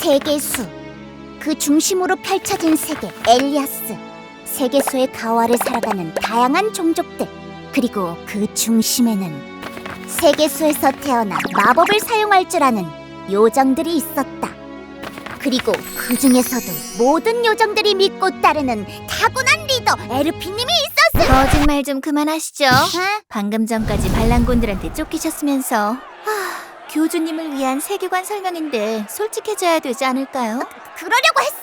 세계수 그 중심으로 펼쳐진 세계 엘리아스 세계수의 가와를 살아가는 다양한 종족들 그리고 그 중심에는 세계수에서 태어나 마법을 사용할 줄 아는 요정들이 있었다. 그리고 그 중에서도 모든 요정들이 믿고 따르는 타고난 리더 에르피님이 있었어. 거짓말 좀 그만하시죠. 어? 방금 전까지 반란군들한테 쫓기셨으면서 하, 교주님을 위한 세계관 설명인데 솔직해져야 되지 않을까요? 그러려고 했어.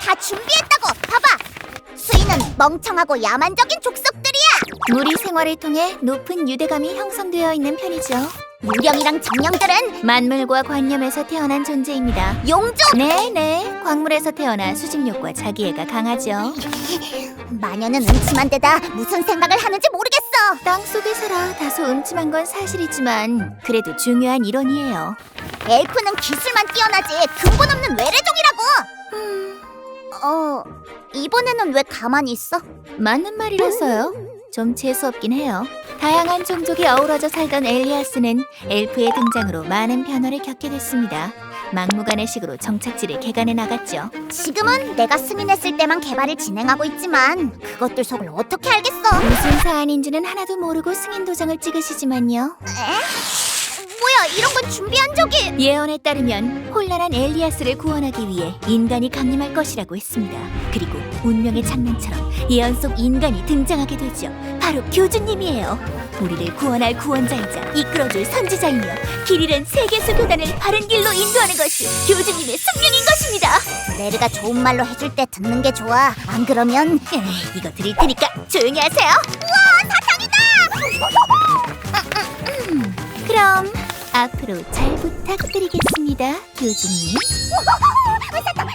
다 준비했다고. 봐봐. 수인은 멍청하고 야만적인 족속들이야. 무리 생활을 통해 높은 유대감이 형성되어 있는 편이죠. 유령이랑 정령들은 만물과 관념에서 태어난 존재입니다. 용족. 네네, 광물에서 태어나 수집욕과 자기애가 강하죠. 마녀는 음침한 데다 무슨 생각을 하는지 모르겠어. 땅 속에 살아 다소 음침한 건 사실이지만 그래도 중요한 이론이에요. 엘프는 기술만 뛰어나지 근본 없는 외래종이라고. 어, 이번에는 왜 가만히 있어? 맞는 말이라서요. 좀 재수없긴 해요. 다양한 종족이 어우러져 살던 엘리아스는 엘프의 등장으로 많은 변화를 겪게 됐습니다. 막무가내식으로 정착지를 개간해 나갔죠. 지금은 내가 승인했을 때만 개발을 진행하고 있지만 그것들 속을 어떻게 알겠어? 무슨 사안인지는 하나도 모르고 승인 도장을 찍으시지만요. 뭐야, 이런 건 준비한 적이. 예언에 따르면 혼란한 엘리아스를 구원하기 위해 인간이 강림할 것이라고 했습니다. 그리고 운명의 장난처럼 예언 속 인간이 등장하게 되죠. 바로 교주님이에요. 우리를 구원할 구원자이자 이끌어줄 선지자이며 길 잃은 세계 수 교단을 바른 길로 인도하는 것이 교주님의 숙명인 것입니다. 레르가 좋은 말로 해줄 때 듣는 게 좋아. 안 그러면 에이, 이거 드릴 테니까 조용히 하세요. 음, 앞으로 잘 부탁드리겠습니다. 사탕,